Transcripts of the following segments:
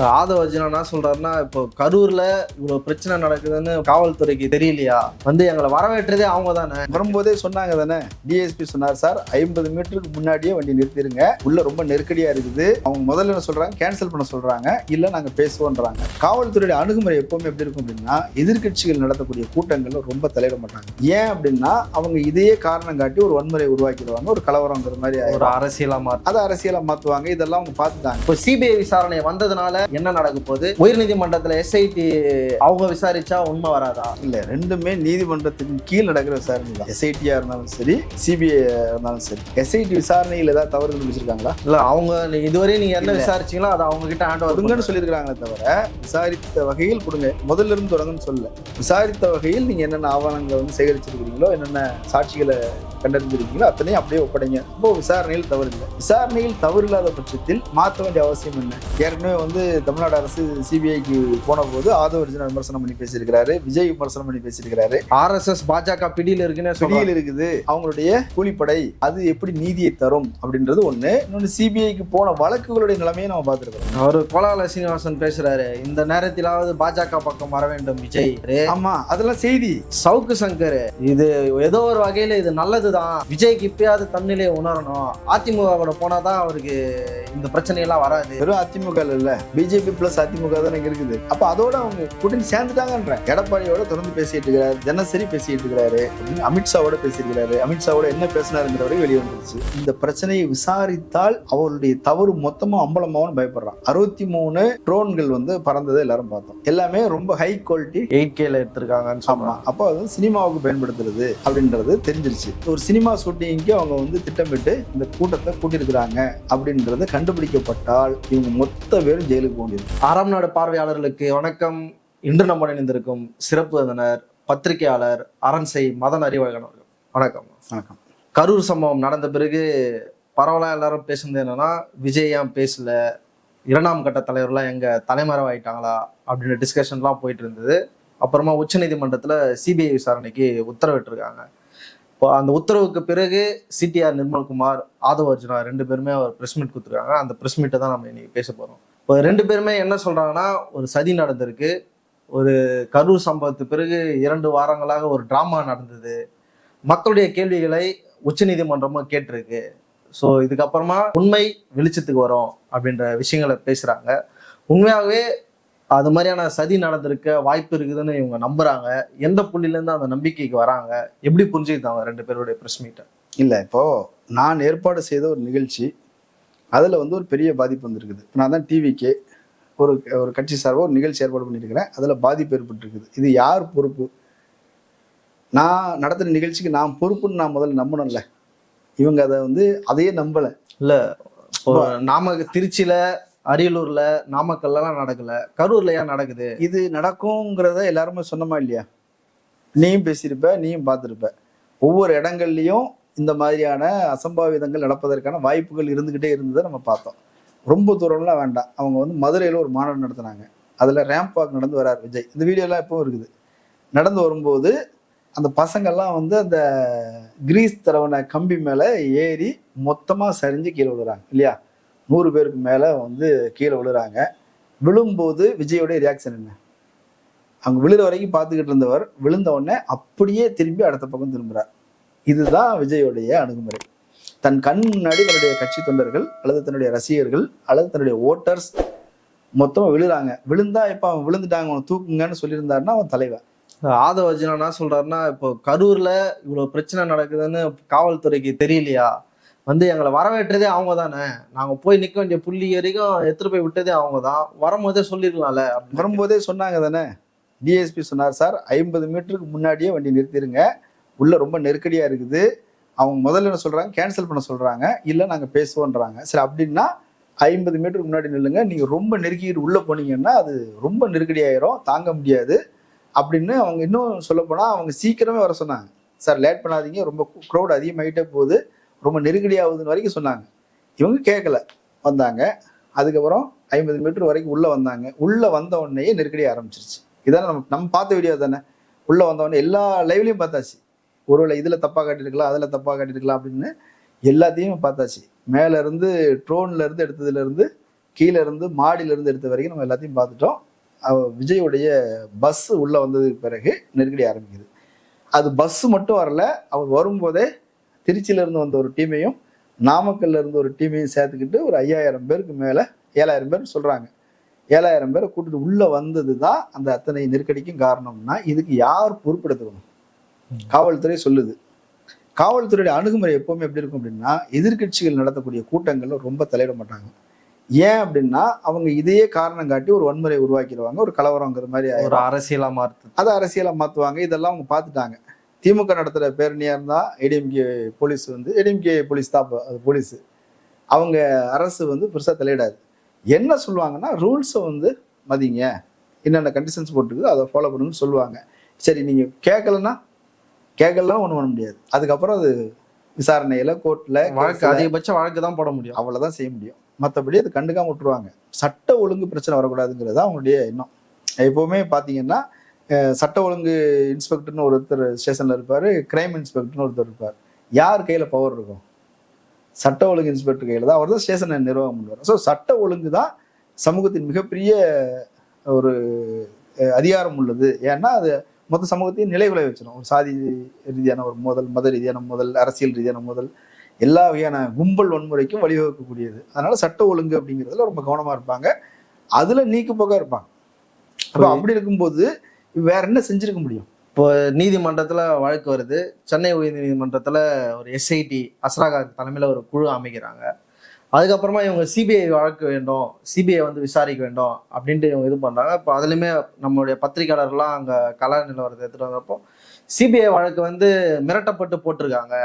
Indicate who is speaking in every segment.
Speaker 1: ஆதவ அர்ஜுனா என்ன சொல்றாருன்னா இப்போ கரூர்ல இவ்வளவு பிரச்சனை நடக்குதுன்னு காவல்துறைக்கு தெரியலையா? வந்து எங்களை வரவேற்றதே அவங்க தானே
Speaker 2: வரும்போதே சொன்னாங்க தானே? டிஎஸ்பி சொன்னார் சார் ஐம்பது மீட்டருக்கு முன்னாடியே வண்டி நிறுத்திடுங்க உள்ள ரொம்ப நெருக்கடியா இருக்குது. அவங்க முதல்ல என்ன சொல்றாங்க கேன்சல் பண்ண சொல்றாங்க. இல்ல நாங்க பேசுவோன்றாங்க. காவல்துறையோட அணுகுமுறை எப்பவுமே எப்படி இருக்கும் அப்படின்னா எதிர்க்கட்சிகள் நடத்தக்கூடிய கூட்டங்கள்ல ரொம்ப தலையிட மாட்டாங்க. ஏன் அப்படின்னா அவங்க இதையே காரணம் காட்டி ஒரு வன்முறை உருவாக்கிடுவாங்க. ஒரு கலவரங்கிற மாதிரி
Speaker 1: ஒரு. அரசியலா மாற்ற
Speaker 2: அதை அரசியலா மாத்துவாங்க. இதெல்லாம் அவங்க பார்த்துட்டாங்க.
Speaker 1: இப்போ சிபிஐ விசாரணை வந்ததுனால என்ன நடக்க போகுது? உயர்நீதிமன்றத்துல எஸ்ஐடி அவங்க விசாரிச்சா உண்மை வராதா?
Speaker 2: இல்ல ரெண்டுமே நீதிமன்றத்தின் கீழ் நடக்கிற விசாரணை தான். எஸ்ஐடியா இருந்தாலும் சரி சிபிஐ இருந்தாலும் சரி. எஸ்ஐடி விசாரணையில் ஏதாவது தவறு கண்டுபிடிச்சிருக்காங்களா
Speaker 1: இல்ல அவங்க இதுவரை நீங்க என்ன. விசாரிச்சீங்களோ அதை அவங்க கிட்ட ஹேண்ட் ஓவர்
Speaker 2: கொடுங்கன்னு சொல்லியிருக்காங்களே தவிர விசாரித்த வகையில் கொடுங்க. முதல்ல இருந்து தொடங்குன்னு சொல்லல. விசாரித்த வகையில் நீங்க என்னென்ன ஆவணங்களை வந்து சேகரிச்சிருக்கிறீங்களோ என்னென்ன சாட்சிகளை கண்டறிஞ்சிருக்கீங்களோ அத்தனையும் அப்படியே ஒப்படைங்க. இப்போ விசாரணையில் தவறு இல்லை. விசாரணையில் தவறு இல்லாத பட்சத்தில் மாற்ற வேண்டிய அவசியம் என்ன? ஏற்கனவே வந்து தமிழ்நாடு அரசு சிபிஐக்கு போன போது ஆதவர்ஜன விமர்சனம் பண்ணி பேசியிருக்கிறாரு விஜய் விமர்சனம் பண்ணி பேசியிருக்கிறாரு.
Speaker 1: ஆர்எஸ்எஸ் பாஜக பிடியில் இருக்குன்னு.
Speaker 2: பிடியில் இருக்குது. அவங்களுடைய கூலிப்படை அது எப்படி நீதியை தரும் அப்படின்றது ஒண்ணு. இன்னொன்று சிபிஐக்கு போன வழக்குகளுடைய நிலைமையை நம்ம பார்த்துருக்கோம்
Speaker 1: அவரு கோலால சீனிவாசன் பேசுறாரு. இந்த நேரத்திலாவது பாஜக பக்கம் வர வேண்டும் விஜய்.
Speaker 2: ஆமா அதெல்லாம் செய்தி.
Speaker 1: சவுக்கு சங்கர் இது ஏதோ ஒரு வகையில இது நல்லதுதான். விஜய்க்கு இப்பயாவது தன்னிலையை உணரணும். அதிமுக கூட போனாதான் அவருக்கு இந்த பிரச்சனையெல்லாம் வராது.
Speaker 2: வெறும் அதிமுக இல்ல பிஜேபி பிளஸ் அதிமுக தானே இங்க இருக்குது. அப்ப அதோட அவங்க கூட்டணி சேர்ந்துட்டாங்கன்ற. எடப்பாடியோட தொடர்ந்து பேசிட்டு இருக்கிறாரு தினசரி பேசிட்டு இருக்கிறாரு அப்படின்னு அமித்ஷாவோட பேசியிருக்கிறாரு அமித்ஷாவோட என்ன பேசினாருங்கிற வரை வெளியே வந்துருச்சு. இந்த பிரச்சனையை விசாரித்தால் அவருடைய தவறு மொத்தமா அம்பலமாவும் பயப்படுறான். அறுபத்தி மூணு ட்ரோன்கள் வந்து பறந்ததை எல்லாரும் பார்த்தோம். எல்லாமே ரொம்ப ஹை குவாலிட்டி
Speaker 1: எயிட் கேல எடுத்திருக்காங்கன்னு சொல்றாங்க.
Speaker 2: அப்போ அது சினிமாவுக்கு பயன்படுத்துறது அப்படின்றது தெரிஞ்சிருச்சு. ஒரு சினிமா ஷூட்டிங்க்கு அவங்க வந்து திட்டமிட்டு இந்த கூட்டத்தை கூட்டியிருக்கிறாங்க அப்படின்றது கண்டுபிடிக்கப்பட்டால் இவங்க மொத்த பேரும் ஜெயிலுக்கு போண்டிருக்கு
Speaker 1: ஆறாம் நாடு பார்வையாளர்களுக்கு வணக்கம். இன்று நம்ம இணைந்திருக்கும் சிறப்பு விருந்தினர் பத்திரிகையாளர் அரண்சை மதன் அறிவழகன் அவர்கள். வணக்கம்.
Speaker 2: வணக்கம்.
Speaker 1: கரூர் சம்பவம் நடந்த பிறகு பரவலா எல்லாரும் பேசுனது என்னன்னா விஜய் ஏன் பேசல? இரண்டாம் கட்ட தலைவர்லாம் எங்க தலைமறைவாயிட்டாங்களா? அப்படின்னு டிஸ்கஷன்லாம் போயிட்டு இருந்தது. அப்புறமா உச்சநீதிமன்றத்துல சிபிஐ விசாரணைக்கு உத்தரவிட்டிருக்காங்க. இப்போ அந்த உத்தரவுக்கு பிறகு சிடிஆர் நிர்மல்குமார் ஆதவ அர்ஜுனா ரெண்டு பேருமே ஒரு ப்ரெஸ் மீட் கொடுத்துருக்காங்க. அந்த ப்ரெஸ் மீட்டை தான் நம்ம இன்னைக்கு பேச போறோம். இப்போ ரெண்டு பேருமே என்ன சொல்கிறாங்கன்னா ஒரு சதி நடந்திருக்கு. ஒரு கரூர் சம்பவத்துக்கு பிறகு இரண்டு வாரங்களாக ஒரு ட்ராமா நடந்தது. மக்களுடைய கேள்விகளை உச்சநீதிமன்றமும் கேட்டிருக்கு. ஸோ இதுக்கப்புறமா உண்மை வெளிச்சத்துக்கு வரும் அப்படின்ற விஷயங்களை பேசுகிறாங்க உண்மையாகவே அது மாதிரியான சதி நடந்திருக்க வாய்ப்பு இருக்குதுன்னு இவங்க நம்புறாங்க. எந்த புள்ளிலேருந்து அந்த நம்பிக்கைக்கு வராங்க? எப்படி புரிஞ்சுக்கிட்டாங்க ரெண்டு பேருடைய ப்ரெஸ் மீட்டை
Speaker 2: இல்லை இப்போது நான் ஏற்பாடு செய்த ஒரு நிகழ்ச்சி அதில் வந்து ஒரு பெரிய பாதிப்பு வந்திருக்குது. நான் தான் டிவிக்கே ஒரு ஒரு கட்சி சார்பாக ஒரு நிகழ்ச்சி ஏற்பாடு பண்ணியிருக்கிறேன். அதில் பாதிப்பு ஏற்பட்டிருக்குது. இது யார் பொறுப்பு? நான் நடத்துகிற நிகழ்ச்சிக்கு நான் பொறுப்புன்னு நான் முதல்ல நம்பணும்ல. இவங்க அதை வந்து அதையே நம்பலை.
Speaker 1: இப்போ நாம திருச்சியில அரியலூர்ல நாமக்கல்லாம் நடக்கல. கரூர்ல ஏன் நடக்குது?
Speaker 2: இது நடக்குங்கிறத எல்லாருமே சொன்னமா இல்லையா? நீயும் பேசியிருப்ப நீயும் பார்த்துருப்ப. ஒவ்வொரு இடங்கள்லையும் இந்த மாதிரியான அசம்பாவிதங்கள் நடப்பதற்கான வாய்ப்புகள் இருந்துக்கிட்டே இருந்ததை நம்ம பார்த்தோம். ரொம்ப தூரம்லாம் வேண்டாம். அவங்க வந்து மதுரையில் ஒரு மாநாடு நடத்துனாங்க. அதில் ரேம்ப் வாக் நடந்து வரார் விஜய். இந்த வீடியோலாம் எப்பவும் இருக்குது. நடந்து வரும்போது அந்த பசங்கள்லாம் வந்து அந்த கிரீஸ் தரவன கம்பி மேலே ஏறி மொத்தமாக சரிஞ்சு கீழே விழுறாங்க இல்லையா? நூறு பேருக்கு மேலே வந்து கீழே விழுறாங்க. விழும்போது விஜயோடைய ரியாக்ஷன் என்ன? அவங்க விழுற வரைக்கும் பார்த்துக்கிட்டு இருந்தவர் விழுந்த உடனே அப்படியே திரும்பி அடுத்த பக்கம் திரும்புகிறார் இதுதான் விஜயோடைய அணுகுமுறை. தன் கண் முன்னாடி தன்னுடைய கட்சி தொண்டர்கள் அல்லது தன்னுடைய ரசிகர்கள் அல்லது தன்னுடைய ஓட்டர்ஸ் மொத்தமா விழுறாங்க. விழுந்தா இப்ப அவன் விழுந்துட்டாங்க அவனை தூக்குங்கன்னு சொல்லியிருந்தாருன்னா அவன் தலைவன்.
Speaker 1: ஆதவ அர்ஜுனா என்ன சொல்றாருன்னா இப்போ கரூர்ல இவ்வளவு பிரச்சனை நடக்குதுன்னு காவல்துறைக்கு தெரியலையா? வந்து எங்களை வரவேற்றதே அவங்க தானே நாங்க போய் நிக்க வேண்டிய புள்ளி வரைக்கும் எடுத்துட்டு போய் விட்டதே அவங்க தான் வரும்போதே அப்படின்னு.
Speaker 2: வரும்போதே சொன்னாங்க தானே டிஎஸ்பி சொன்னார் சார் ஐம்பது மீட்டருக்கு முன்னாடியே வண்டி நிறுத்திடுங்க உள்ள ரொம்ப நெருக்கடியா இருக்குது. அவங்க முதல்ல என்ன சொல்றாங்க? கேன்சல் பண்ண சொல்றாங்க. இல்லை நாங்க பேசுவோன்றாங்க. சரி அப்படின்னா ஐம்பது மீட்டருக்கு முன்னாடி நில்லுங்க. நீங்க ரொம்ப நெருக்கிட்டு உள்ள போனீங்கன்னா அது ரொம்ப நெருக்கடியாயிரும். தாங்க முடியாது. அப்படின்னு அவங்க இன்னும் சொல்ல போனா அவங்க சீக்கிரமே வர சொன்னாங்க. சார் லேட் பண்ணாதீங்க. ரொம்ப க்ரௌட் அதிகமாகிட்டே போகுது. ரொம்ப நெருக்கடி ஆகுதுன்னு வரைக்கும் சொன்னாங்க. இவங்க கேட்கல வந்தாங்க. அதுக்கப்புறம் ஐம்பது மீட்டர் வரைக்கும் உள்ளே வந்தாங்க. உள்ளே வந்த உடனேயே நெருக்கடி ஆரம்பிச்சிருச்சு. இதான நம்ம நம்ம பார்த்த வீடியோ தானே? உள்ளே வந்த உடனே எல்லா லைவ்லையும் பார்த்தாச்சு. ஒருவேளை இதுல தப்பா காட்டியிருக்கலாம் அதுல தப்பா காட்டியிருக்கலாம் அப்படின்னு எல்லாத்தையும் பார்த்தாச்சு. மேல இருந்து ட்ரோன்ல இருந்து எடுத்ததுல இருந்து கீழே இருந்து மாடியில இருந்து எடுத்த வரைக்கும் நம்ம எல்லாத்தையும் பார்த்துட்டோம். விஜயுடைய பஸ் உள்ள வந்ததுக்கு பிறகு நெருக்கடி ஆரம்பிக்குது. அது பஸ் மட்டும் வரல அவர் வரும்போதே திருச்சியில இருந்து வந்த ஒரு டீமையும் நாமக்கல்ல இருந்து ஒரு டீமையும் சேர்த்துக்கிட்டு ஒரு ஐயாயிரம் பேருக்கு மேல ஏழாயிரம் பேர் சொல்றாங்க. ஏழாயிரம் பேரை கூட்டிட்டு உள்ள வந்தது தான் அந்த அத்தனை நெருக்கடிக்கும் காரணம்னா இதுக்கு யார் பொறுப்பெடுத்துக்கணும்? காவல்துறை சொல்லுது. காவல்துறையுடைய அணுகுமுறை எப்பவுமே எப்படி இருக்கும் அப்படின்னா எதிர்க்கட்சிகள் நடத்தக்கூடிய கூட்டங்கள்ல ரொம்ப தலையிட மாட்டாங்க. ஏன் அப்படின்னா அவங்க இதையே காரணம் காட்டி ஒரு வன்முறை உருவாக்கிடுவாங்க ஒரு கலவரங்கிற மாதிரி
Speaker 1: ஒரு. அரசியலா மாறுது
Speaker 2: அதை அரசியலா மாத்துவாங்க. இதெல்லாம் அவங்க பார்த்துட்டாங்க திமுக நடத்துற பேரணியா இருந்தா ஏடிஎம்கே போலீஸ் வந்து ஏடிஎம்கே போலீஸ் தான் அது போலீஸ். அவங்க அரசு வந்து பெருசா தலையிடாது. என்ன சொல்லுவாங்கன்னா ரூல்ஸை வந்து மதிங்க. என்னென்ன கண்டிஷன்ஸ் போட்டுருக்கு அதை ஃபாலோ பண்ணுங்கன்னு சொல்லுவாங்க. சரி நீங்க கேட்கலன்னா கேட்கலாம் ஒன்றும் பண்ண முடியாது. அதுக்கப்புறம் அது விசாரணையில கோர்ட்ல
Speaker 1: வழக்கு அதிகபட்ச வழக்கு தான் போட முடியும்.
Speaker 2: அவ்வளவுதான் செய்ய முடியும். மற்றபடி அது கண்டுக்காம விட்டுருவாங்க. சட்ட ஒழுங்கு பிரச்சனை வரக்கூடாதுங்கிறது தான் அவங்களுடைய எண்ணம். எப்பவுமே பார்த்தீங்கன்னா சட்ட ஒழுங்கு இன்ஸ்பெக்டர்னு ஒருத்தர் ஸ்டேஷன்ல இருப்பாரு கிரைம் இன்ஸ்பெக்டர்னு ஒருத்தர் இருப்பார். யார் கையில பவர் இருக்கும் சட்ட ஒழுங்கு இன்ஸ்பெக்டர் கையில தான் அவர் தான் ஸ்டேஷனை நிர்வாகம் பண்ணுவார். ஸோ சட்ட ஒழுங்கு தான் சமூகத்தின் மிகப்பெரிய ஒரு அதிகாரம் உள்ளது. ஏன்னா அது மொத்த சமூகத்தையும் நிலைகுலை வச்சிடும் ஒரு சாதி ரீதியான ஒரு மோதல் மத ரீதியான மோதல் அரசியல் ரீதியான மோதல் எல்லா வகையான கும்பல் வன்முறைக்கும் வழிவகுக்கக்கூடியது. அதனால சட்ட ஒழுங்கு அப்படிங்கிறதுல ரொம்ப கவனமா இருப்பாங்க. அதுல நீக்கு போக இருப்பாங்க. அப்ப அப்படி இருக்கும்போது வேற என்ன செஞ்சிருக்க முடியும்?
Speaker 1: இப்போ நீதிமன்றத்துல வழக்கு வருது. சென்னை உயர் நீதிமன்றத்துல ஒரு எஸ்ஐடி அஸ்ராகா தலைமையில ஒரு குழு அமைக்கிறாங்க. அதுக்கப்புறமா இவங்க சிபிஐ வழக்கு வேண்டும் சிபிஐ வந்து விசாரிக்க வேண்டும் அப்படின்ட்டு இவங்க இது பண்ணுறாங்க இப்போ அதுலேயுமே நம்மளுடைய பத்திரிகையாளர்லாம் அங்கே கலா நிலவரத்தை எடுத்துகிட்டு வந்தப்போ சிபிஐ வழக்கு வந்து மிரட்டப்பட்டு போட்டிருக்காங்க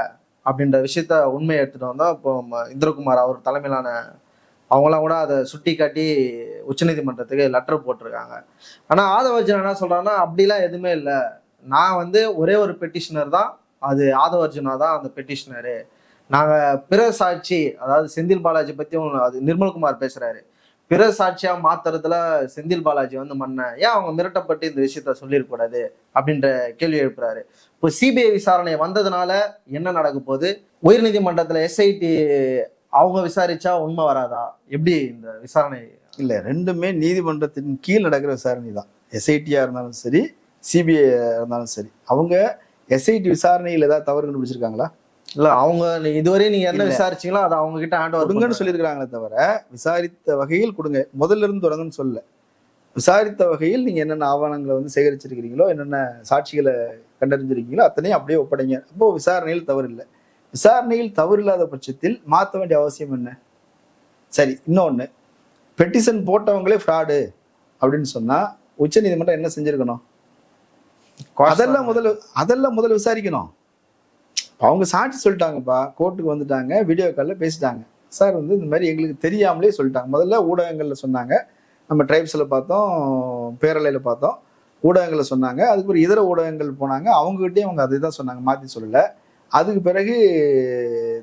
Speaker 1: அப்படின்ற விஷயத்த உண்மையை எடுத்துகிட்டு வந்தால் இப்போ இந்திரகுமார் அவர் தலைமையிலான அவங்களாம் கூட அதை சுட்டி காட்டி உச்சநீதிமன்றத்துக்கு லெட்டர் போட்டிருக்காங்க. ஆனால் ஆதவர்ஜன் என்ன சொல்கிறாங்கன்னா அப்படிலாம் எதுவுமே இல்லை. நான் வந்து ஒரே ஒரு பெட்டிஷனர் தான். அது ஆதவர்ஜுனா தான் அந்த பெட்டிஷனரு நாங்கள் பிற சாட்சி அதாவது செந்தில் பாலாஜி பற்றி அது நிர்மல்குமார் பேசுகிறாரு பிற சாட்சியாக மாத்துறதுல செந்தில் பாலாஜி வந்து மன்ன. ஏன் அவங்க மிரட்டப்பட்டு இந்த விஷயத்த சொல்லிடக்கூடாது அப்படின்ற கேள்வி எழுப்புறாரு. இப்போ சிபிஐ விசாரணை வந்ததுனால என்ன நடக்க போகுது? உயர்நீதிமன்றத்தில் எஸ்ஐடி அவங்க விசாரிச்சா உண்மை வராதா? எப்படி இந்த விசாரணை?
Speaker 2: இல்லை ரெண்டுமே நீதிமன்றத்தின் கீழ் நடக்கிற விசாரணை தான். எஸ்ஐடியாக இருந்தாலும் சரி சிபிஐ இருந்தாலும் சரி. அவங்க எஸ்ஐடி விசாரணையில் ஏதாவது தவறு கண்டுபிடிச்சிருக்காங்களா?
Speaker 1: இல்ல அவங்க நீ- இதுவரை நீங்க என்ன. விசாரிச்சீங்களோ அதை அவங்க கிட்ட ஹேண்ட்
Speaker 2: கொடுங்கன்னு
Speaker 1: ஓவர்
Speaker 2: சொல்லியிருக்கிறாங்களே தவிர விசாரித்த வகையில் கொடுங்க. முதல்ல இருந்து தொடங்குன்னு சொல்ல விசாரித்த வகையில் நீங்க என்னென்ன ஆவணங்களை வந்து சேகரிச்சிருக்கிறீங்களோ என்னென்ன சாட்சிகளை கண்டறிஞ்சிருக்கீங்களோ அத்தனையும் அப்படியே ஒப்படைங்க. அப்போ விசாரணையில் தவறு இல்லை விசாரணையில் தவறு இல்லாத பட்சத்தில் மாற்ற வேண்டிய அவசியம் என்ன? சரி இன்னொன்னு. பெட்டிஷன் போட்டவங்களே ஃப்ராடு அப்படின்னு சொன்னா உச்சநீதிமன்றம் என்ன செஞ்சிருக்கணும்? அதெல்லாம் முதல்ல அதெல்லாம் முதல்ல விசாரிக்கணும். அவங்க சாட்சி சொல்லிட்டாங்கப்பா கோர்ட்டுக்கு வந்துட்டாங்க வீடியோ காலில் பேசிட்டாங்க. சார் வந்து இந்த மாதிரி எங்களுக்கு தெரியாமலே சொல்லிட்டாங்க. முதல்ல ஊடகங்களில் சொன்னாங்க. நம்ம ட்ரைப்ஸில் பார்த்தோம் பேரலையில் பார்த்தோம். ஊடகங்களில் சொன்னாங்க. அதுக்கு ஒரு இதர ஊடகங்கள் போனாங்க. அவங்ககிட்டயும் அவங்க அதை தான் சொன்னாங்க. மாற்றி சொல்லலை. அதுக்கு பிறகு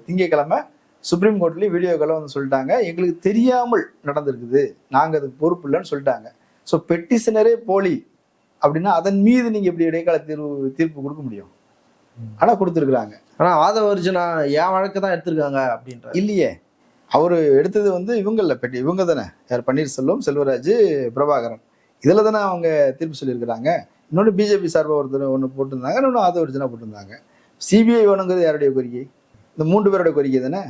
Speaker 2: திங்கட்கிழமை சுப்ரீம் கோர்ட்லேயும் வீடியோ காலில் வந்து சொல்லிட்டாங்க. எங்களுக்கு தெரியாமல் நடந்திருக்குது. நாங்கள் அதுக்கு பொறுப்பு இல்லைன்னு சொல்லிட்டாங்க. ஸோ பெட்டிஷனரே போலி அப்படின்னா அதன் மீது நீங்கள் எப்படி இடைக்கால தீர்வு தீர்ப்பு கொடுக்க முடியும்? ஆனால் கொடுத்துருக்குறாங்க.
Speaker 1: ஆனா ஆதவர்ஜுனா என் வழக்கு தான் எடுத்திருக்காங்க அப்படின்ற.
Speaker 2: இல்லையே. அவர் எடுத்தது வந்து இவங்கள பெட்டி இவங்க தானே. யார்? பன்னீர்செல்வம் செல்வராஜ் பிரபாகரன். இதில் தானே அவங்க தீர்ப்பு சொல்லியிருக்கிறாங்க. இன்னொன்று பிஜேபி சார்பாக ஒருத்தர் ஒன்று போட்டிருந்தாங்க இன்னொன்று ஆதவர்ஜனா போட்டிருந்தாங்க. சிபிஐ வேணுங்கிறது யாருடைய கோரிக்கை? இந்த மூன்று பேரோட கோரிக்கை தானே?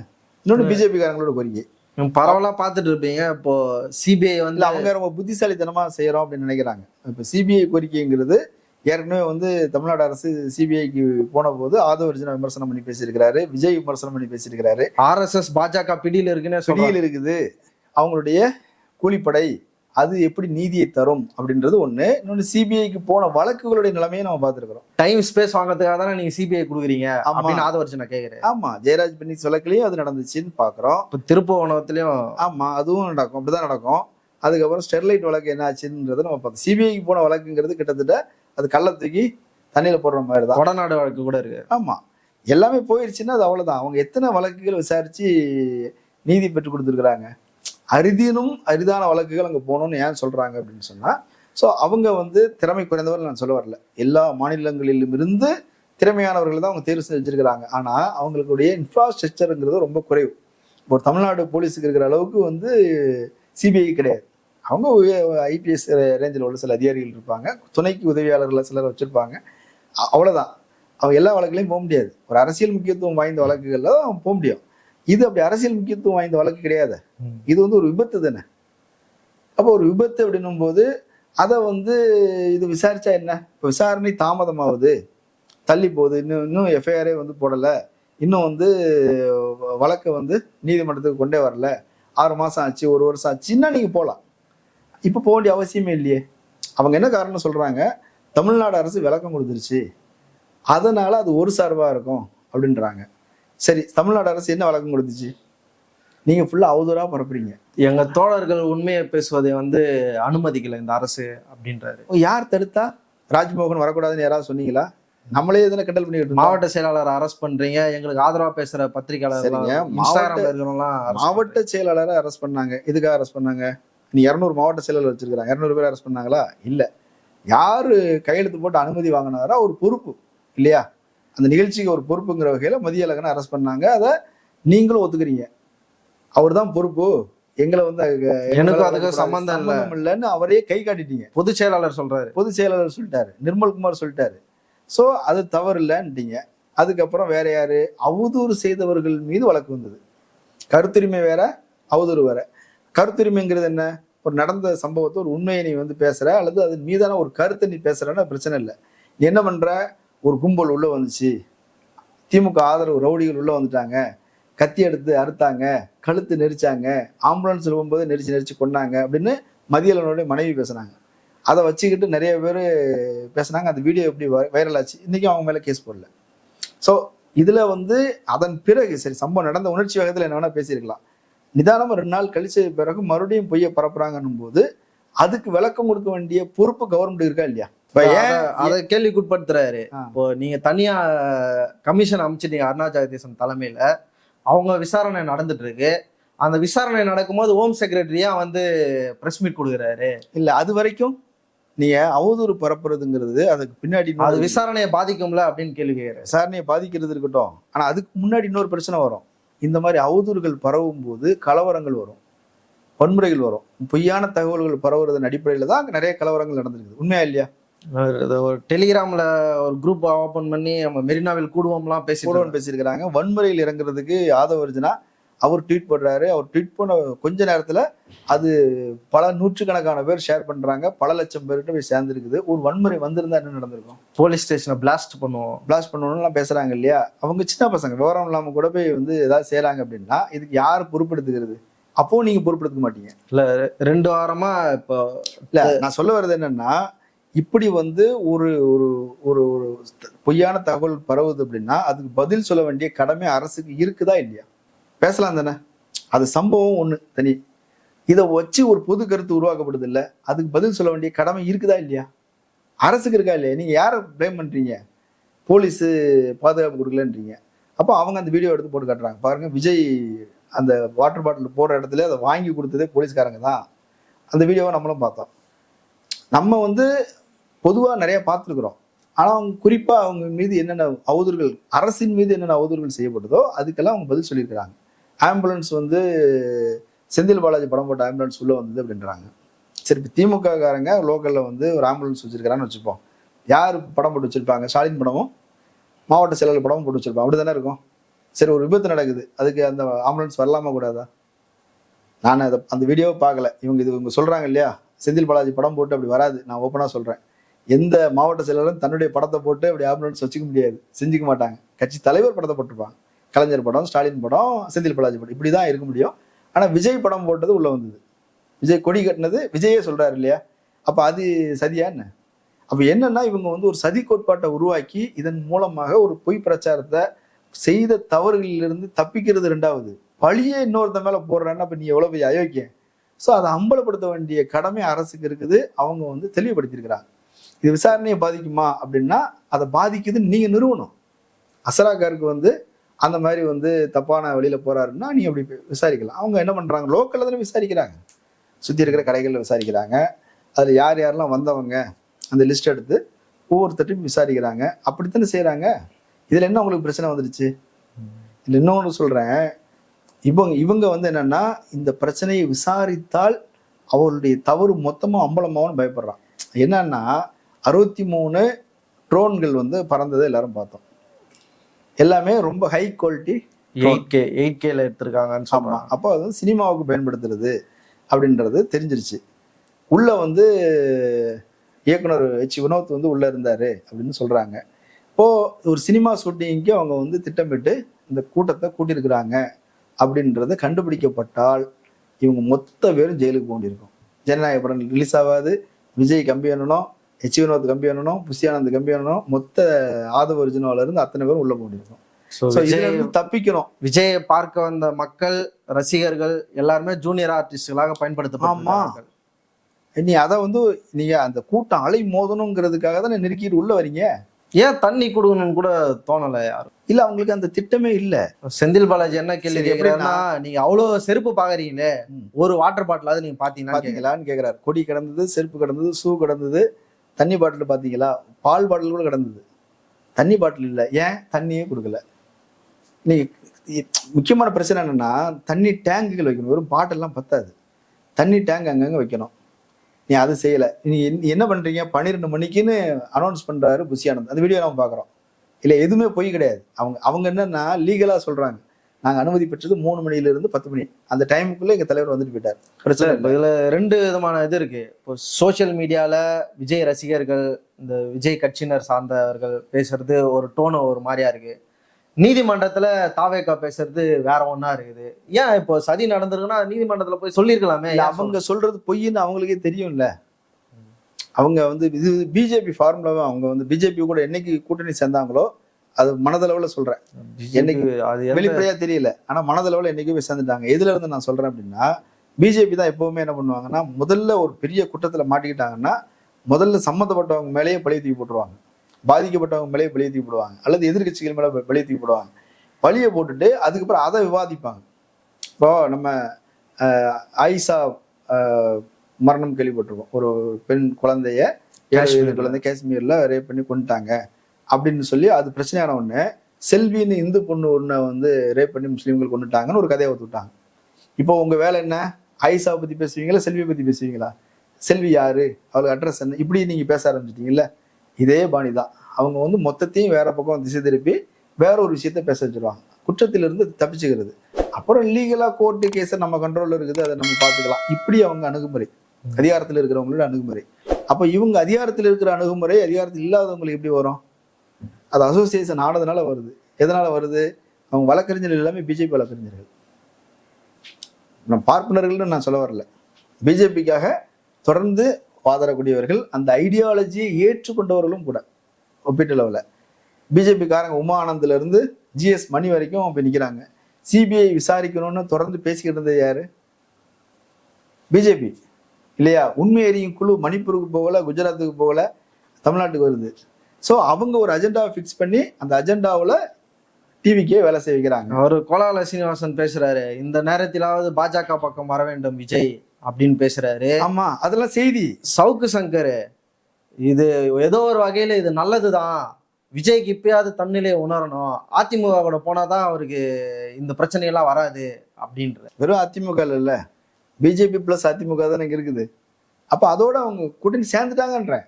Speaker 2: இன்னொன்று பிஜேபி காரங்களோட கோரிக்கை.
Speaker 1: நீங்க பரவலா பார்த்துட்டு இருப்பீங்க. இப்போ சிபிஐ வந்து
Speaker 2: அவங்க ரொம்ப புத்திசாலித்தனமாக செய்கிறோம் அப்படின்னு நினைக்கிறாங்க. இப்போ சிபிஐ கோரிக்கைங்கிறது ஏற்கனவே வந்து தமிழ்நாடு அரசு சிபிஐக்கு போன போது ஆதவர்ஜனா விமர்சனம் பண்ணி பேசியிருக்கிறாரு விஜய் விமர்சனம் பண்ணி பேசியிருக்கிறாரு.
Speaker 1: ஆர்எஸ்எஸ் பாஜக பிடியில் இருக்குன்னே
Speaker 2: பிடியில் இருக்குது. அவங்களுடைய கூலிப்படை அது எப்படி நீதியை தரும் அப்படின்றது ஒண்ணு. இன்னொன்று சிபிஐக்கு போன வழக்குகளுடைய நிலைமையை நம்ம பார்த்துருக்கிறோம்.
Speaker 1: டைம் ஸ்பேஸ் வாங்குறதுக்காக தானே நீங்க சிபிஐ கொடுக்குறீங்க. அப்படின்னு ஆதவர்ஜுனா கேக்குறேன்
Speaker 2: ஆமா ஜெயராஜ் பண்ணி வழக்குலயும் அது நடந்துச்சுன்னு பாக்குறோம்
Speaker 1: இப்போ திருப்புவனத்திலயும்
Speaker 2: ஆமா அதுவும் நடக்கும். அப்படிதான் நடக்கும். அதுக்கப்புறம் ஸ்டெர்லைட் வழக்கு என்ன ஆச்சுன்றதை நம்ம பார்த்தோம் சிபிஐக்கு போன வழக்குங்கிறது கிட்டத்தட்ட அது கள்ள தூக்கி தண்ணியில போடுற மாதிரி தான்
Speaker 1: கொடநாடு வழக்கு கூட இருக்கு.
Speaker 2: ஆமா. எல்லாமே போயிடுச்சுன்னா அது அவ்வளவுதான். அவங்க எத்தனை வழக்குகள் விசாரிச்சு நீதி பெற்று கொடுத்துருக்குறாங்க? அரிதினும் அரிதான வழக்குகள் அங்க போகணும்னு ஏன் சொல்றாங்க அப்படின்னு சொன்னா ஸோ அவங்க வந்து திறமை குறைந்தவர் நான் சொல்ல வரல. எல்லா மாநிலங்களிலும் இருந்து திறமையானவர்கள் தான் அவங்க தேர்வு செஞ்சு வச்சிருக்கிறாங்க. ஆனா அவங்களுடைய இன்ஃப்ராஸ்ட்ரக்சருங்கிறது ரொம்ப குறைவு. இப்போ தமிழ்நாடு போலீஸுக்கு இருக்கிற அளவுக்கு வந்து சிபிஐ கிடையாது. அவங்க ஐபிஎஸ் ரேஞ்சில் உள்ள சில அதிகாரிகள் இருப்பாங்க. துணைக்கு உதவியாளர்கள் சிலர் வச்சிருப்பாங்க. அ- அவ்வளவுதான். அவங்க எல்லா வழக்குலையும் போக முடியாது. ஒரு அரசியல் முக்கியத்துவம் வாய்ந்த வழக்குகள்ல தான் போக முடியும். இது அப்படி அரசியல் முக்கியத்துவம் வாய்ந்த வழக்கு கிடையாது. இது வந்து ஒரு விபத்து தானே. அப்போ ஒரு விபத்து அப்படின்னும் போது அதை வந்து இது விசாரிச்சா என்ன? இப்போ விசாரணை தாமதமாகுது. தள்ளி போகுது. இன்னும் இன்னும் எஃப்ஐஆரே வந்து போடலை. இன்னும் வந்து வழக்கை வந்து நீதிமன்றத்துக்கு கொண்டே வரல. ஆறு மாசம் ஆச்சு ஒரு வருஷம் ஆச்சுன்னா நீங்க போகலாம் இப்போ போக வேண்டிய அவசியமே இல்லையே. அவங்க என்ன காரணம் சொல்றாங்க? தமிழ்நாடு அரசு விளக்கம் கொடுத்துருச்சு. அதனால அது ஒரு சார்பா இருக்கும் அப்படின்றாங்க. சரி தமிழ்நாடு அரசு என்ன விளக்கம் கொடுத்துச்சு? நீங்க ஃபுல்லா அவதூறா பரப்புறீங்க.
Speaker 1: எங்க தோழர்கள் உண்மையை பேசுவதை வந்து அனுமதிக்கல இந்த அரசு அப்படின்றாரு.
Speaker 2: யார் தடுத்தா? ராஜ்மோகன் வரக்கூடாதுன்னு யாராவது சொன்னீங்களா? நம்மளே இதில் கிண்டல் பண்ணிட்டு.
Speaker 1: மாவட்ட செயலாளர் அரெஸ்ட் பண்றீங்க. எங்களுக்கு ஆதரவா பேசுற பத்திரிகையாளர் arrest
Speaker 2: மாவட்ட செயலாளரை அரெஸ்ட் பண்ணாங்க. எதுக்காக அரெஸ்ட் பண்ணாங்க? நீ இரநூறு மாவட்ட செயலாளர் வச்சிருக்காங்க இரநூறு பேர் அரெஸ்ட் பண்ணாங்களா? இல்ல. யாரு கையெழுத்து போட்டு அனுமதி வாங்கினாரோ? ஒரு பொறுப்பு இல்லையா? அந்த நிகழ்ச்சிக்கு ஒரு பொறுப்புங்கிற வகையில மதிய அழகனை அரெஸ்ட் பண்ணாங்க. அதை நீங்களும் ஒத்துக்கிறீங்க. அவர் தான் பொறுப்பு. எங்களை வந்து அதுக்கு-
Speaker 1: எனக்கும் இல்ல.
Speaker 2: சம்பந்தம் இல்லைன்னு அவரே கை காட்டிட்டீங்க.
Speaker 1: பொதுச் செயலாளர் சொல்றாரு.
Speaker 2: பொதுச் செயலாளர் சொல்லிட்டாரு. நிர்மல்குமார் சொல்லிட்டாரு. ஸோ அது தவறு இல்லைன்ட்டீங்க. அதுக்கப்புறம் வேற யாரு? அவதூறு செய்தவர்கள் மீது வழக்கு வந்தது. கருத்துரிமை வேற அவதூறு வேற. கருத்துரிமைங்கிறது என்ன? ஒரு நடந்த சம்பவத்தை ஒரு உண்மையை நீ வந்து பேசுற அல்லது அது மீதான ஒரு கருத்தை நீ பேசுறன்னா பிரச்சனை இல்லை. நீ என்ன பண்ற? ஒரு கும்பல் உள்ள வந்துச்சு. திமுக ஆதரவு ரவுடிகள் உள்ள வந்துட்டாங்க. கத்தி எடுத்து அறுத்தாங்க கழுத்து நெரிச்சாங்க ஆம்புலன்ஸ் போகும்போது நெரிச்சு நெரிச்சு கொன்னாங்க அப்படின்னு மதியலனுடைய மனைவி பேசுனாங்க. அதை வச்சுக்கிட்டு நிறைய பேர் பேசுனாங்க. அந்த வீடியோ எப்படி வைரல் ஆச்சு. இன்றைக்கும் அவங்க மேலே கேஸ் போடல. ஸோ இதில் வந்து அதன் பிறகு சரி சம்பவம் நடந்த உணர்ச்சி வேகத்தில் என்ன வேணால் பேசியிருக்கலாம். நிதானமாக ரெண்டு நாள் கழிச்ச பிறகு மறுபடியும் பொய்யை பரப்புறாங்கன்னும் போது அதுக்கு விளக்கம் கொடுக்க வேண்டிய பொறுப்பு கவர்மெண்ட் இருக்கா இல்லையா? இப்போ ஏன்
Speaker 1: அத- கேள்விக்குட்படுத்துறாரு. இப்போ நீங்க தனியா கமிஷன் அமைச்சிட்டீங்க அருணா ஜெகதீசன் தலைமையில. அவங்க விசாரணை நடந்துட்டு இருக்கு. அந்த விசாரணை நடக்கும்போது ஹோம் செக்ரட்டரியா வந்து பிரஸ் மீட் கொடுக்குறாரு?
Speaker 2: இல்லை அது வரைக்கும் நீங்க அவதூறு பரப்புறதுங்கிறது அதுக்கு பின்னாடி
Speaker 1: அது விசாரணையை பாதிக்கும்ல அப்படின்னு கேள்வி கேட்கிறாரு
Speaker 2: விசாரணையை பாதிக்கிறது இருக்கட்டும். ஆனா அதுக்கு முன்னாடி இன்னொரு பிரச்சனை வரும். இந்த மாதிரி அவதூறுகள் பரவும் போது கலவரங்கள் வரும். வன்முறைகள் வரும். பொய்யான தகவல்கள் பரவுறதன் அடிப்படையில தான் அங்க நிறைய கலவரங்கள் நடந்திருக்குது. உண்மையா இல்லையா?
Speaker 1: ஒரு டெலிகிராம்ல ஒரு குரூப் ஓபன் பண்ணி நம்ம மெரினாவில் கூடுவோம்லாம் பேசி
Speaker 2: கூடவன் பேசியிருக்கிறாங்க. வன்முறையில் இறங்குறதுக்கு ஆதவர்ஜனா அவர் ட்வீட் பண்றாரு அவர் ட்வீட் பண்ண கொஞ்ச நேரத்துல அது பல நூற்றுக்கணக்கான பேர் ஷேர் பண்றாங்க. பல லட்சம் பேர்கிட்ட போய் சேர்ந்துருக்குது. ஒரு வன்முறை வந்திருந்தா என்ன நடந்திருக்கும்?
Speaker 1: போலீஸ் ஸ்டேஷனை பிளாஸ்ட் பண்ணுவோம்.
Speaker 2: பிளாஸ்ட் பண்ணணும்லாம் பேசுறாங்க இல்லையா? அவங்க சின்ன பசங்க விவரம் இல்லாம கூட போய் வந்து ஏதாவது செய்றாங்க அப்படின்னா இதுக்கு யார் பொறுப்பெடுத்துக்கிறது? அப்போ நீங்க பொறுப்பெடுத்துக்க மாட்டீங்க.
Speaker 1: ரெண்டு வாரமா இப்போ
Speaker 2: இல்ல நான் சொல்ல வர்றது என்னன்னா இப்படி வந்து ஒரு ஒரு ஒரு ஒரு பொய்யான தகவல் பரவுது அப்படின்னா அதுக்கு பதில் சொல்ல வேண்டிய கடமை அரசுக்கு இருக்குதா இல்லையா? பேசலாம் தானே? அது சம்பவம் ஒன்று தனி. இதை வச்சு ஒரு பொது கருத்து உருவாக்கப்படுது இல்லை அதுக்கு பதில் சொல்ல வேண்டிய கடமை இருக்குதா இல்லையா? அரசுக்கு இருக்கா இல்லையா? நீங்கள் யாரை ப்ளேம் பண்ணுறீங்க போலீஸு பாதுகாப்பு கொடுக்கலன்றீங்க. அப்போ அவங்க அந்த வீடியோ எடுத்து போட்டு காட்டுறாங்க. பாருங்க விஜய் அந்த வாட்டர் பாட்டில் போடுற இடத்துல அதை வாங்கி கொடுத்ததே போலீஸ்காரங்க தான். அந்த வீடியோவை நம்மளும் பார்த்தோம். நம்ம வந்து பொதுவாக நிறைய பார்த்துருக்குறோம். ஆனால் அவங்க குறிப்பாக அவங்க மீது என்னென்ன அவதூறுகள் அரசின் மீது என்னென்ன அவதூறுகள் செய்யப்பட்டதோ அதுக்கெல்லாம் அவங்க பதில் சொல்லியிருக்கிறாங்க. ஆம்புலன்ஸ் வந்து செந்தில் பாலாஜி படம் போட்ட ஆம்புலன்ஸ் உள்ளே வந்தது அப்படின்றாங்க. சரி இப்போ திமுக காரங்க லோக்கலில் வந்து ஒரு ஆம்புலன்ஸ் வச்சிருக்கிறான்னு வச்சுப்போம். யார் படம் போட்டு வச்சிருப்பாங்க? ஸ்டாலின் படமும் மாவட்ட செயலாளர் படமும் போட்டு வச்சிருப்பாங்க. அப்படி தானே இருக்கும்? சரி ஒரு விபத்து நடக்குது. அதுக்கு அந்த ஆம்புலன்ஸ் வரலாமா கூடாதா? நான் அதை அந்த வீடியோவை பார்க்கல. இவங்க இது இவங்க சொல்கிறாங்க இல்லையா? செந்தில் பாலாஜி படம் போட்டு அப்படி வராது. நான் ஓப்பனாக சொல்கிறேன் எந்த மாவட்ட செயலரும் தன்னுடைய படத்தை போட்டு அப்படி ஆம்புலன்ஸ் வச்சுக்க முடியாது. செஞ்சுக்க மாட்டாங்க. கட்சி தலைவர் படத்தை போட்டிருப்பாங்க. கலைஞர் படம் ஸ்டாலின் படம் செந்தில் பாலாஜி படம். இப்படி தான் இருக்க முடியும். ஆனால் விஜய் படம் போட்டது உள்ளே வந்தது. விஜய் கொடி கட்டினது விஜயே சொல்கிறாரு இல்லையா? அப்போ அது சதியா என்ன? அப்போ என்னன்னா இவங்க வந்து ஒரு சதி கோட்பாட்டை உருவாக்கி இதன் மூலமாக ஒரு பொய் பிரச்சாரத்தை செய்த தவறுகளிலிருந்து தப்பிக்கிறது ரெண்டாவது பழியே இன்னொருத்த மேலே போடுறான்னா அப்போ நீ எவ்வளோ பெரிய அயோக்கியம் ஸோ அதை அம்பலப்படுத்த வேண்டிய கடமை அரசுக்கு இருக்குது. அவங்க வந்து தெளிவுபடுத்தியிருக்கிறாங்க. இது விசாரணையை பாதிக்குமா அப்படின்னா அதை பாதிக்குதுன்னு நீங்கள் நிறுவனம் அசராக்காருக்கு வந்து அந்த மாதிரி வந்து தப்பான வழியில் போகிறாருன்னா நீ அப்படி போய் விசாரிக்கலாம். அவங்க என்ன பண்ணுறாங்க லோக்கலில் தானே விசாரிக்கிறாங்க. சுற்றி இருக்கிற கடைகளில் விசாரிக்கிறாங்க. அதில் யார் யாரெல்லாம் வந்தவங்க? அந்த லிஸ்ட் எடுத்து ஒவ்வொருத்தட்டையும் விசாரிக்கிறாங்க. அப்படித்தானே செய்கிறாங்க இதில் என்ன உங்களுக்கு பிரச்சனை வந்துடுச்சு? இதில் இன்னொன்று சொல்கிறேன் இவங்க இவங்க வந்து என்னென்னா இந்த பிரச்சனையை விசாரித்தால் அவருடைய தவறு மொத்தமாக அம்பலமாகவும் பயப்படுறான். என்னன்னா அறுபத்தி மூணு ட்ரோன்கள் வந்து பறந்ததை எல்லாரும் பார்த்தோம். எல்லாமே ரொம்ப high quality
Speaker 1: eight K eight கேல எடுத்திருக்காங்கன்னு சொல்றாங்க.
Speaker 2: அப்போ அது சினிமாவுக்கு பயன்படுத்துறது அப்படின்றது தெரிஞ்சிருச்சு. உள்ள வந்து இயக்குனர் ஹெச் வினோத் வந்து உள்ள இருந்தாரு அப்படின்னு சொல்றாங்க. இப்போ ஒரு சினிமா ஷூட்டிங்க்கு அவங்க வந்து திட்டமிட்டு இந்த கூட்டத்தை கூட்டியிருக்கிறாங்க அப்படின்றத கண்டுபிடிக்கப்பட்டால் இவங்க மொத்த பேரும் ஜெயிலுக்கு போக வேண்டியிருக்கும். ஜனநாயக படம் ரிலீஸ் ஆகாது. விஜய் கம்பி பண்ணணும் ஹெச் வினோத் கம்பி பண்ணணும் புஷியானந்த் கம்பி பண்ணணும் மொத்த ஆதவ ஒரிஜினால இருந்து அத்தனை பேரும் உள்ள இருந்து தப்பிக்கணும்.
Speaker 1: விஜயை பார்க்க வந்த மக்கள் ரசிகர்கள் எல்லாருமே ஜூனியர் ஆர்டிஸ்டுகளாக பயன்படுத்தப்பட்டார்கள்
Speaker 2: நீ அதை வந்து நீங்க அந்த கூட்டம் அலை மோதணுங்கிறதுக்காக தான் நெருக்கிட்டு உள்ள வரீங்க?
Speaker 1: ஏன் தண்ணி கொடுக்கணும்னு கூட தோணல யாரும்.
Speaker 2: இல்ல அவங்களுக்கு அந்த திட்டமே இல்ல.
Speaker 1: செந்தில் பாலாஜி என்ன கேள்வி கேட்கிறாருன்னா நீங்க அவ்வளவு செருப்பு பாக்குறீங்களே. ஒரு வாட்டர் பாட்டிலாவது நீங்க பாத்தீங்கன்னா.
Speaker 2: பாத்தீங்களான்னு கேக்குறாரு. கொடி கிடந்தது செருப்பு கிடந்தது ஷூ கிடந்தது. தண்ணி பாட்டில் பார்த்தீங்களா? பால் பாட்டில் கூட கிடந்தது. தண்ணி பாட்டில் இல்லை. ஏன்? தண்ணியே கொடுக்கல. நீ முக்கியமான பிரச்சனை என்னென்னா தண்ணி டேங்குகள் வைக்கணும். வெறும் பாட்டெல்லாம் பத்தாது. தண்ணி டேங்க் அங்கங்கே வைக்கணும். நீ அது செய்யலை. நீ என்ன- என்ன பன்னிரெண்டு மணிக்குன்னு அனௌன்ஸ் பண்ணுறாரு புஷியானந்த் அந்த வீடியோ நம்ம பார்க்குறோம் இல்லை எதுவுமே பொய் கிடையாது. அவங்க அவங்க என்னன்னா லீகலாக சொல்கிறாங்க நாங்க அனுமதி பெற்றது மூணு மணில இருந்து பத்து மணி. அந்த டைமுக்குள்ள எங்க தலைவர் வந்துட்டு போயிட்டார். பிரச்சனை
Speaker 1: இதுல ரெண்டு விதமான இது இருக்கு. இப்போ சோஷியல் மீடியால விஜய் ரசிகர்கள் இந்த விஜய் கட்சியினர் சார்ந்தவர்கள் பேசுறது ஒரு டோன் ஒரு மாதிரியா இருக்கு. நீதிமன்றத்துல தாவேக்கா பேசுறது வேற ஒண்ணா இருக்குது. ஏன் இப்போ சதி நடந்திருக்குன்னா நீதிமன்றத்துல போய் சொல்லியிருக்கலாமே?
Speaker 2: அவங்க சொல்றது பொய்ன்னு அவங்களுக்கே தெரியும்ல. அவங்க வந்து இது பிஜேபி ஃபார்முலாவை அவங்க வந்து பிஜேபி கூட என்னைக்கு கூட்டணி சேர்ந்தாங்களோ அது மனதளவுல சொல்றேன். என்னைக்கு வெளிப்படையா தெரியல. ஆனா மனதளவுல என்னைக்கு போய் சேர்ந்துட்டாங்க. எதுல இருந்து நான் சொல்றேன் அப்படின்னா பிஜேபி தான் எப்பவுமே என்ன பண்ணுவாங்கன்னா முதல்ல ஒரு பெரிய குற்றத்துல மாட்டிக்கிட்டாங்கன்னா முதல்ல சம்மந்தப்பட்டவங்க மேலேயே பழிய தூக்கி போட்டுருவாங்க. பாதிக்கப்பட்டவங்க மேலேயே பழிய தூக்கி போடுவாங்க. அல்லது எதிர்க்கட்சிகள் மேல பழிய தூக்கி போடுவாங்க. பழிய போட்டுட்டு அதுக்கப்புறம் அதை விவாதிப்பாங்க. இப்போ நம்ம ஆயிஷா மரணம் கேள்விப்பட்டிருக்கோம். ஒரு பெண் குழந்தைய. குழந்தை காஷ்மீர்ல ரேப் பண்ணி கொண்டுட்டாங்க அப்படின்னு சொல்லி அது பிரச்சனையான ஒண்ணு செல்வின்னு இந்து பொண்ணு ஒண்ணு வந்து ரேப் பண்ணி முஸ்லீம்கள் கொண்டுட்டாங்கன்னு ஒரு கதையை ஒத்து விட்டாங்க இப்போ உங்க வேலை என்ன? ஆயிஷாவை பத்தி பேசுவீங்களா? செல்வியை பத்தி பேசுவீங்களா? செல்வி யாரு? அவளுக்கு அட்ரஸ் என்ன? இப்படி நீங்க பேச ஆரம்பிச்சிட்டீங்கல்ல? இதே பாணி தான். அவங்க வந்து மொத்தத்தையும் வேற பக்கம் திசை திருப்பி வேற ஒரு விஷயத்த பேச வச்சிருவாங்க. குற்றத்திலிருந்து தப்பிச்சுக்கிறது. அப்புறம் லீகலா கோர்ட்டு கேஸ் நம்ம கண்ட்ரோல்ல இருக்குது அதை நம்ம பார்த்துக்கலாம். இப்படி அவங்க அணுகுமுறை. அதிகாரத்தில் இருக்கிறவங்களோட அணுகுமுறை. அப்ப இவங்க அதிகாரத்தில் இருக்கிற அணுகுமுறை அதிகாரத்தில் இல்லாதவங்களுக்கு எப்படி வரும்? அது அசோசியேஷன் ஆனதுனால வருது. எதனால வருது? அவங்க வழக்கறிஞர்கள் எல்லாமே பிஜேபி வழக்கறிஞர்கள். நான் பார்ப்பனர்கள்னு நான் சொல்ல வரல. பிஜேபிக்காக தொடர்ந்து வாதரக்கூடியவர்கள் அந்த ஐடியாலஜியை ஏற்றுக்கொண்டவர்களும் கூட ஒப்பீட்டளவில் பிஜேபிக்காரங்க உமா ஆனந்திலிருந்து ஜிஎஸ் மணி வரைக்கும் இப்போ நிற்கிறாங்க சிபிஐ விசாரிக்கணும்னு தொடர்ந்து பேசிக்கிட்டு இருந்தது யாரு? பிஜேபி இல்லையா? உண்மை எரியும் குழு மணிப்பூருக்கு போகல குஜராத்துக்கு போகல தமிழ்நாட்டுக்கு வருது. ஸோ அவங்க ஒரு அஜெண்டா ஃபிக்ஸ் பண்ணி அந்த அஜெண்டாவில் டிவிக்கே வேலை செய்ய வைக்கிறாங்க
Speaker 1: அவரு கோலால சீனிவாசன் பேசுறாரு. இந்த நேரத்திலாவது பாஜக பக்கம் வர வேண்டும் விஜய் அப்படின்னு பேசுறாரு.
Speaker 2: ஆமா அதெல்லாம் செய்தி.
Speaker 1: சவுக்கு சங்கர் இது ஏதோ ஒரு வகையில இது நல்லதுதான். விஜய்க்கு இப்பயாவது தன்னிலையை உணரணும். அதிமுக கூட போனாதான் அவருக்கு இந்த பிரச்சனையெல்லாம் வராது அப்படின்ற.
Speaker 2: வெறும் அதிமுக இல்ல. பிஜேபி பிளஸ் அதிமுக தானே இங்க இருக்குது. அப்ப அதோட அவங்க கூட்டணி சேர்ந்துட்டாங்கன்றேன்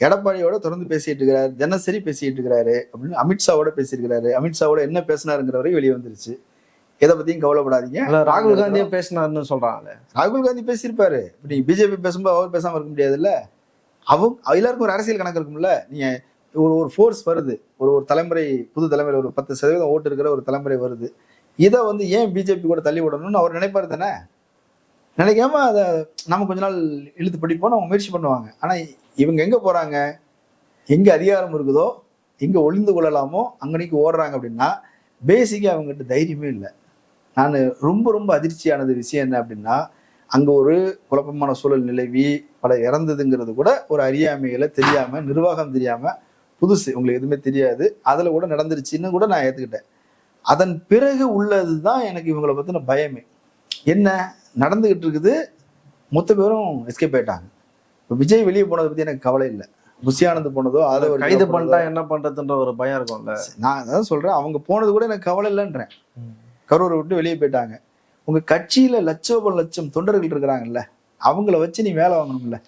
Speaker 2: எடப்பாடியோட தொடர்ந்து பேசிட்டு இருக்கிறாரு தினசரி பேசிட்டு இருக்கிறாரு அப்படின்னு அமித்ஷாவோட பேசியிருக்கிறாரு அமித்ஷாவோட என்ன பேசினாருங்கிற வரை வெளியே வந்துருச்சு. எதை பத்தியும் கவலைப்படாதீங்க.
Speaker 1: ராகுல் காந்தியே பேசினாருன்னு சொல்றாங்களே
Speaker 2: ராகுல் காந்தி பேசியிருப்பாரு. இப்ப நீங்க பிஜேபி பேசும்போது அவர் பேசாம இருக்க முடியாதுல்ல? அவங்க எல்லாருக்கும் ஒரு அரசியல் கணக்கு இருக்கும்ல? நீங்க ஒரு ஒரு ஃபோர்ஸ் வருது. ஒரு ஒரு தலைமுறை புது தலைமுறை ஒரு பத்து சதவீதம் ஓட்டு இருக்கிற ஒரு தலைமுறை வருது. இதை வந்து ஏன் பிஜேபி கூட தள்ளி விடணும்னு அவர் நினைப்பாரு தானே? நினைக்காம அதை நம்ம கொஞ்ச நாள் இழுத்து படிப்போம் அவங்க முயற்சி பண்ணுவாங்க. ஆனால் இவங்க எங்கே போகிறாங்க எங்கே அதிகாரம் இருக்குதோ எங்கே ஒளிந்து கொள்ளலாமோ அங்கனைக்கு ஓடுறாங்க அப்படின்னா பேசிக்காக அவங்ககிட்ட தைரியமே இல்லை. நான் ரொம்ப ரொம்ப அதிர்ச்சியானது விஷயம் என்ன அப்படின்னா அங்கே ஒரு குழப்பமான சூழல் நிலவி பல இறந்ததுங்கிறது கூட ஒரு அறியாமையில் தெரியாமல் நிர்வாகம் தெரியாமல் புதுசு உங்களுக்கு எதுவுமே தெரியாது. அதில் கூட நடந்துருச்சுன்னு கூட நான் ஏற்றுக்கிட்டேன் அதன் பிறகு உள்ளது தான் எனக்கு இவங்களை பற்றின பயமே. என்ன? நடந்துகிட்டு இருக்குது. மொத்த பேரும் எஸ்கேப் ஆயிட்டாங்க. இப்ப விஜய் வெளியே போனதை பத்தி எனக்கு கவலை இல்லை. புஷியானந்த் போனதோ அதை
Speaker 1: கைது பண்ணிட்டா என்ன பண்றதுன்ற ஒரு பயம் இருக்கும்ல.
Speaker 2: நான் அதான் சொல்றேன். அவங்க போனது கூட எனக்கு கவலை இல்லைன்றேன். கரூரை விட்டு வெளியே போயிட்டாங்க. உங்க கட்சியில லட்சோப லட்சம் தொண்டர்கள் இருக்கிறாங்கல்ல அவங்கள வச்சு நீ வேலை வாங்கணும்ல.